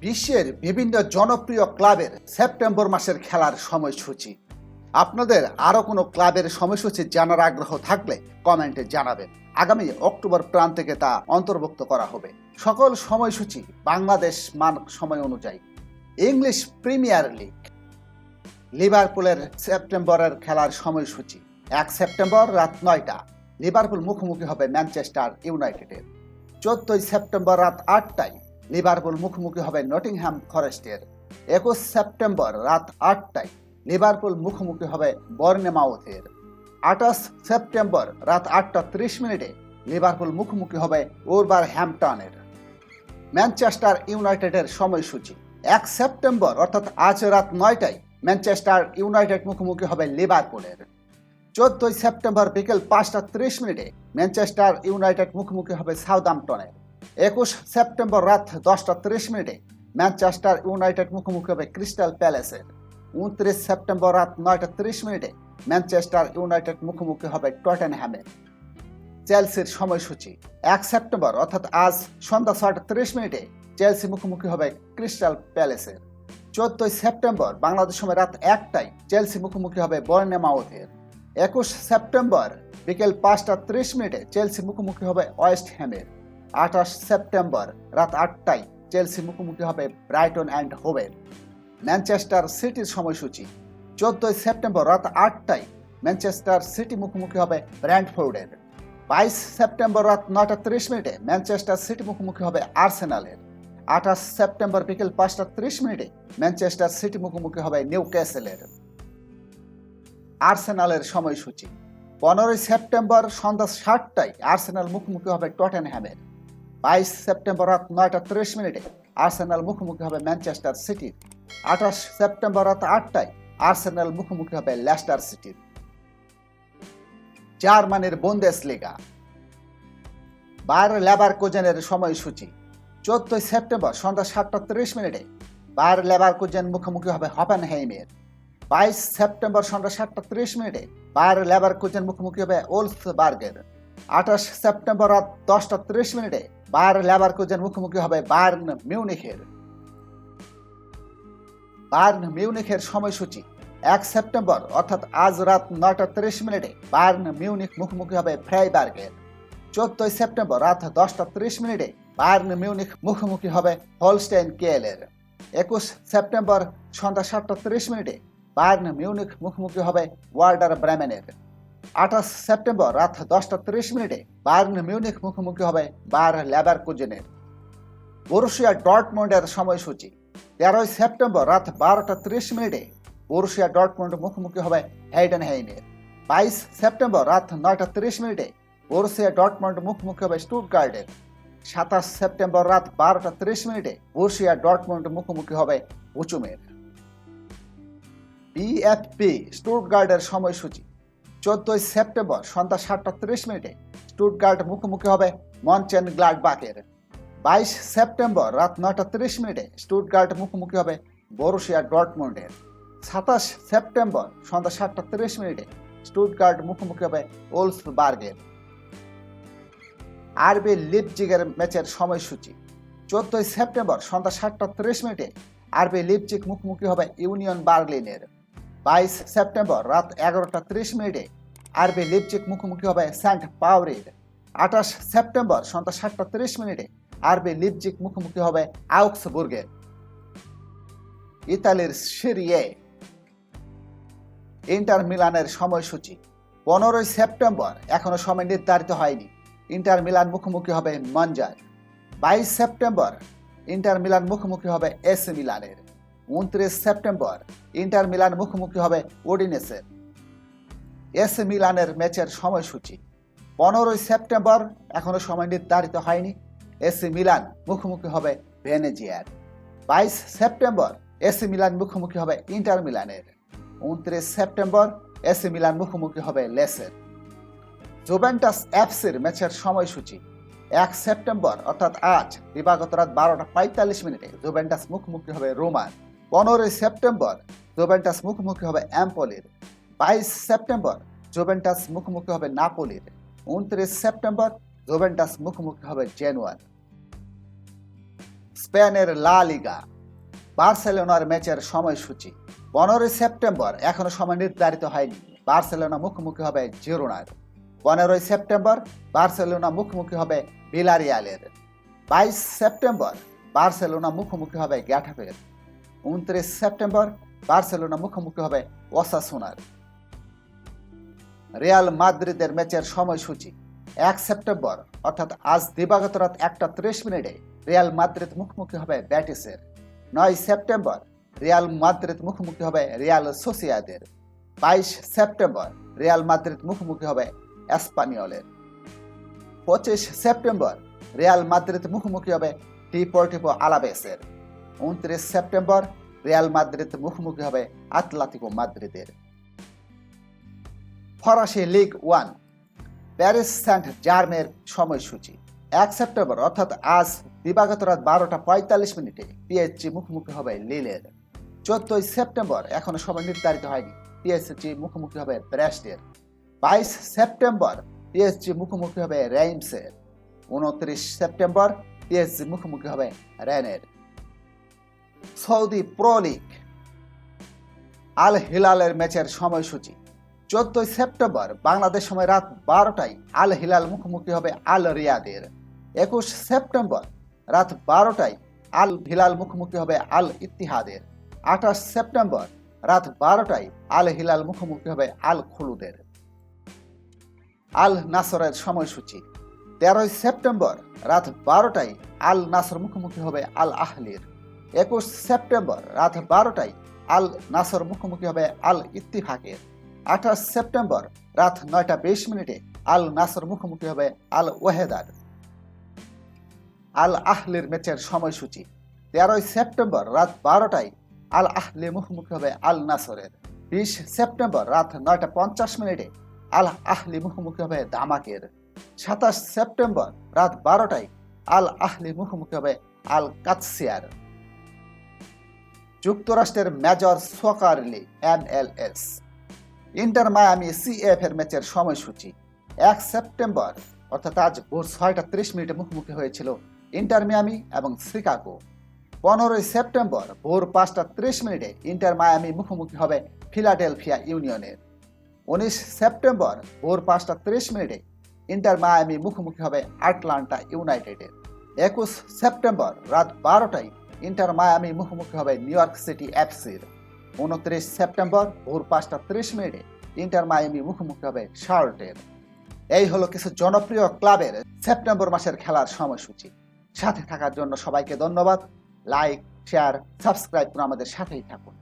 বিশ্বের বিভিন্ন জনপ্রিয় ক্লাবের সেপ্টেম্বর মাসের খেলার সময়সূচি। আপনাদের আরও কোনো ক্লাবের সময়সূচি জানার আগ্রহ থাকলে কমেন্টে জানাবেন। আগামী অক্টোবর প্রান্তিকে তা অন্তর্ভুক্ত করা হবে। সকল সময়সূচি বাংলাদেশ মান সময় অনুযায়ী। English Premier League. লিভারপুলের সেপ্টেম্বরের খেলার সময়সূচি। এক সেপ্টেম্বর রাত নয়টা। লিভারপুল মুখোমুখি হবে ম্যানচেস্টার ইউনাইটেডের। চোদ্দই সেপ্টেম্বর রাত আটটায় লিভারপুল মুখোমুখি হবে নটিংহ্যাম ফরেস্টের। একুশ সেপ্টেম্বর রাত আটটায় লিভারপুল মুখোমুখি হবে বর্নেমাউথের আঠাশ সেপ্টেম্বর রাত আটটা ত্রিশ মিনিটে লিভারপুল মুখোমুখি হবে ওরবার হ্যাম্পটনের। ম্যানচেস্টার ইউনাইটেডের সময়সূচি। এক সেপ্টেম্বর, অর্থাৎ আজ রাত নয়টায় ম্যানচেস্টার ইউনাইটেড মুখোমুখি হবে লিভারপুলের। চোদ্দই সেপ্টেম্বর বিকেল পাঁচটা ত্রিশ মিনিটে ম্যানচেস্টার ইউনাইটেড মুখোমুখি হবে সাউদাম্পটনের। একুশ সেপ্টেম্বর রাত দশটা ত্রিশ মিনিটে ম্যানচেস্টার ইউনাইটেড মুখোমুখি হবে ক্রিস্টাল প্যালেসের উনত্রিশ সেপ্টেম্বর রাত নয়টা ত্রিশ মিনিটে ম্যানচেস্টার ইউনাইটেড মুখোমুখি হবে টটেনহ্যামের চেলসির সময়সূচি, এক সেপ্টেম্বর, অর্থাৎ আজ সন্ধ্যা ছয়টা ত্রিশ মিনিটে চেলসি মুখোমুখি হবে ক্রিস্টাল প্যালেসের চোদ্দই সেপ্টেম্বর, বাংলাদেশ সময় রাত একটায় চেলসি মুখোমুখি হবে বর্নেমাউথের। একুশ সেপ্টেম্বর, বিকেল পাঁচটা ত্রিশ মিনিটে চেলসি মুখোমুখি হবে ওয়েস্ট হ্যামের। আঠাশ সেপ্টেম্বর রাত আটটায় চেলসি মুখোমুখি হবে ব্রাইটন অ্যান্ড হোভের ম্যানচেস্টার সিটির সময়সূচি। চোদ্দই সেপ্টেম্বর রাত আটটায় ম্যানচেস্টার সিটি মুখোমুখি হবে ব্র্যান্ডফোর্ডের। বাইশ সেপ্টেম্বর রাত নটা ত্রিশ মিনিটে ম্যানচেস্টার সিটি মুখোমুখি হবে আর্সেনালের। আঠাশ সেপ্টেম্বর বিকেল পাঁচটা ত্রিশ মিনিটে ম্যানচেস্টার সিটি মুখোমুখি হবে নিউ ক্যাসেলের আর্সেনালের সময়সূচি। পনেরোই সেপ্টেম্বর সন্ধ্যা সাতটায় আর্সেনাল মুখোমুখি হবে টটেন টটেনহ্যামের বাইশ সেপ্টেম্বর রাত নয়টা ত্রিশ মিনিটে আর্সেনাল মুখোমুখি হবে ম্যানচেস্টার সিটির আঠাশ সেপ্টেম্বর রাত আটটায় আর্সেনাল মুখোমুখি হবে লেস্টার সিটির জার্মানির বুন্দেস লিগা বায়ার লেবার কোজেনের সময়সূচি। চোদ্দই সেপ্টেম্বর সন্ধ্যা সাতটা ত্রিশ মিনিটে বায়ার লেবার কোজেন মুখোমুখি হবে হপেন হপেনহেইমের। বাইশ সেপ্টেম্বর সন্ধ্যা সাতটা ত্রিশ মিনিটে বায়ার লেবার কোজেন মুখোমুখি হবে ওলস বার্গের আঠাশ সেপ্টেম্বর রাত দশটা ত্রিশ মিনিটে বায়ার লেবার কোজেন মুখোমুখি হবে বার্ন মিউনিখের। বার্ন মিউনিখের সময়সূচি এক সেপ্টেম্বর, অর্থাৎ আজ রাত নয়টা ত্রিশ মিনিটে বার্ন মিউনিখ মুখোমুখি হবে ফ্রাইবার্গের। চোদ্দই সেপ্টেম্বর রাত দশটা ত্রিশ মিনিটে বার্ন মিউনিখ মুখোমুখি হবে হলস্টেইন কেএলের। একুশ সেপ্টেম্বর সন্ধ্যা সাতটা ত্রিশ মিনিটে বার্ন মিউনিখ মুখোমুখি হবে ওয়ার্ডার ব্রেমেনের আঠাশ সেপ্টেম্বর রাত দশটা ত্রিশ মিনিটে বায়ার্ন মিউনিখ মুখোমুখি হবে বায়ার লেবার কুজেনের। বরুশিয়া ডটমন্ডের সময়সূচি। তেরোই সেপ্টেম্বর রাত বারোটা ত্রিশ মিনিটে বরুশিয়া ডটমন্ড মুখোমুখি হবে হেইডেনহেইমের বাইশ সেপ্টেম্বর রাত নয়টা ত্রিশ মিনিটে বরুশিয়া ডটমন্ড মুখোমুখি হবে স্টুটগার্ডের। সাতাশ সেপ্টেম্বর রাত বারোটা ত্রিশ মিনিটে বরুশিয়া ডটমন্ড মুখোমুখি হবে উচুমের। বিএফপি স্টুটগার্ডের সময়সূচি। চোদ্দই সেপ্টেম্বর সন্ধ্যা সাতটা ত্রিশ মিনিটে স্টুটগার্ড মুখোমুখি হবে মনচেন গ্লাডবাকের। বাইশ সেপ্টেম্বর রাত নয়টা ত্রিশ মিনিটে স্টুটগার্ড মুখোমুখি হবে বরুশিয়া ডটমন্ডের সাতাশ সেপ্টেম্বর সন্ধ্যা সাতটা ত্রিশ মিনিটে স্টুটগার্ড মুখোমুখি হবে ওলসবার্গের। আরবি লিপজিগের ম্যাচের সময়সূচি। চোদ্দই সেপ্টেম্বর সন্ধ্যা সাতটা ত্রিশ মিনিটে আরবি লিপজিগ মুখোমুখি হবে ইউনিয়ন বার্লিনের। বাইশ সেপ্টেম্বর রাত এগারোটা ত্রিশ মিনিটে আরবি লিপজিগ মুখোমুখি হবে সেন্ট পাউরির আঠাশ সেপ্টেম্বর সন্ধ্যা সাতটা ত্রিশ মিনিটে আরবি লিপজিগ মুখোমুখি হবে আউক্সবুর্গের ইতালির সিরিয়ে ইন্টার মিলানের সময়সূচি। পনেরোই সেপ্টেম্বর এখনও সময় নির্ধারিত হয়নি। ইন্টার মিলান মুখোমুখি হবে মঞ্জার। বাইশ সেপ্টেম্বর ইন্টার মিলান মুখোমুখি হবে এস মিলানের। উনত্রিশ সেপ্টেম্বর ইন্টার মিলান মুখোমুখি হবে ওডিনেসের এস মিলানের ম্যাচের সময়সূচি। পনেরোই সেপ্টেম্বর এখনও সময় নির্ধারিত হয়নি। এসি মিলান মুখোমুখি হবে ভেনেজিয়ার। বাইশ সেপ্টেম্বর এসি মিলান মুখোমুখি হবে ইন্টার মিলানের। উনত্রিশ সেপ্টেম্বর এসি মিলান মুখোমুখি হবে লেসের। জুভেন্টাস অ্যাপসের ম্যাচের সময়সূচি। এক সেপ্টেম্বর, অর্থাৎ আজ, দিবাগত রাত বারোটা পঁয়তাল্লিশ মিনিটে জুভেন্টাস মুখোমুখি হবে রোমান। পনেরোই সেপ্টেম্বর জোভেন্টাস মুখোমুখি হবে অ্যাম্পলির। বাইশ সেপ্টেম্বর জোভেন্টাস মুখোমুখি হবে নাপোলির। উনত্রিশ সেপ্টেম্বর জোভেন্টাস মুখোমুখি হবে জেনুয়ার স্পেনের লা লিগা। বার্সেলোনার ম্যাচের সময়সূচি। পনেরোই সেপ্টেম্বর এখনও সময় নির্ধারিত হয়নি। বার্সেলোনা মুখোমুখি হবে জিরোনার। পনেরোই সেপ্টেম্বর বার্সেলোনা মুখোমুখি হবে বিলারিয়ালের বাইশ সেপ্টেম্বর বার্সেলোনা মুখোমুখি হবে গ্যাঠাফের উনত্রিশ সেপ্টেম্বর বার্সেলোনা মুখোমুখি হবে ওসাসোনার রিয়াল মাদ্রিদের ম্যাচের সময়সূচি এক সেপ্টেম্বর, অর্থাৎ আজ দিবাগত রাত একটা ত্রিশ মিনিটে রিয়াল মাদ্রিদ মুখোমুখি হবে ব্যাটিসের। নয় সেপ্টেম্বর, রিয়াল মাদ্রিদ মুখোমুখি হবে রিয়াল সোসিয়াদের। বাইশ সেপ্টেম্বর, রিয়াল মাদ্রিদ মুখোমুখি হবে এসপানিয়লের পঁচিশ সেপ্টেম্বর, রিয়াল মাদ্রিদ মুখোমুখি হবে ডিপোর্টিভো আলাবেসের উনত্রিশ সেপ্টেম্বর রিয়াল মাদ্রিদ মুখোমুখি হবে আতলাতিকো মাদ্রিদের। ফরাসি লিগ ওয়ান, প্যারিস সেন্ট জার্মের সময়সূচি, এক সেপ্টেম্বর, অর্থাৎ আজ দিবাগত রাত বারোটা পঁয়তাল্লিশ মিনিটে পিএসজি মুখোমুখি হবে লিলের। চোদ্দই সেপ্টেম্বর, এখনও সময় নির্ধারিত হয়নি, পিএসজি মুখোমুখি হবে ব্রেস্টের। বাইশ সেপ্টেম্বর, পিএসজি মুখোমুখি হবে রেইমসের। উনত্রিশ সেপ্টেম্বর, পিএসজি মুখোমুখি হবে রেনের সৌদি প্রো লিগ আল হিলালের ম্যাচের সময়সূচি। চোদ্দই সেপ্টেম্বর বাংলাদেশ সময় রাত বারোটায় আল হিলাল মুখোমুখি হবে আল রিয়াদের একুশ সেপ্টেম্বর রাত বারোটায় আল হিলাল মুখোমুখি হবে আল ইতিহাদের আঠাশ সেপ্টেম্বর রাত বারোটায় আল হিলাল মুখোমুখি হবে আল খুলুদের আল নাসরের সময়সূচি। তেরোই সেপ্টেম্বর রাত বারোটায় আল নাসর মুখোমুখি হবে আল আহলির একুশ সেপ্টেম্বর রাত বারোটায় আল নাসর মুখোমুখি হবে আল ইত্তিফাকের। আঠাশ সেপ্টেম্বর রাত নয়টা বিশ মিনিটে আল নাসর মুখোমুখি হবে আল ওয়েহেদার। আল আহলির ম্যাচের সময়সূচি। তেরোই সেপ্টেম্বর রাত বারোটায় আল আহলে মুখোমুখি হবে আল নাসরের। বিশ সেপ্টেম্বর রাত নয়টা পঞ্চাশ মিনিটে আল আহলি মুখোমুখি হবে দামাকের। সাতাশ সেপ্টেম্বর রাত বারোটায় আল আহলি মুখোমুখি হবে আল কাতসিয়ার যুক্তরাষ্ট্রের Major Soccer League MLS Inter Miami CF এর ম্যাচের সময়সূচি, এক সেপ্টেম্বর, অর্থাৎ আজ ভোর ছয়টা ত্রিশ মিনিটে মুখোমুখি হয়েছিল ইন্টার মিয়ামি এবং শিকাগো। পনেরোই সেপ্টেম্বর ভোর পাঁচটা ত্রিশ মিনিটে ইন্টার মায়ামি মুখোমুখি হবে ফিলাডেলফিয়া ইউনিয়নের। উনিশ সেপ্টেম্বর ভোর পাঁচটা ত্রিশ মিনিটে ইন্টার মায়ামি মুখোমুখি হবে আটলান্টা ইউনাইটেডের। একুশ সেপ্টেম্বর রাত বারোটায় ইন্টার মায়ামি মুখোমুখি হবে নিউ ইয়র্ক সিটি এফসির। উনত্রিশ সেপ্টেম্বর ভোর পাঁচটা ত্রিশ মিনিটে ইন্টার মায়ামি মুখোমুখি হবে শার্টের এই হলো কিছু জনপ্রিয় ক্লাবের সেপ্টেম্বর মাসের খেলার সময়সূচি। সাথে থাকার জন্য সবাইকে ধন্যবাদ। লাইক, শেয়ার, সাবস্ক্রাইব করে আমাদের সাথেই থাকুন।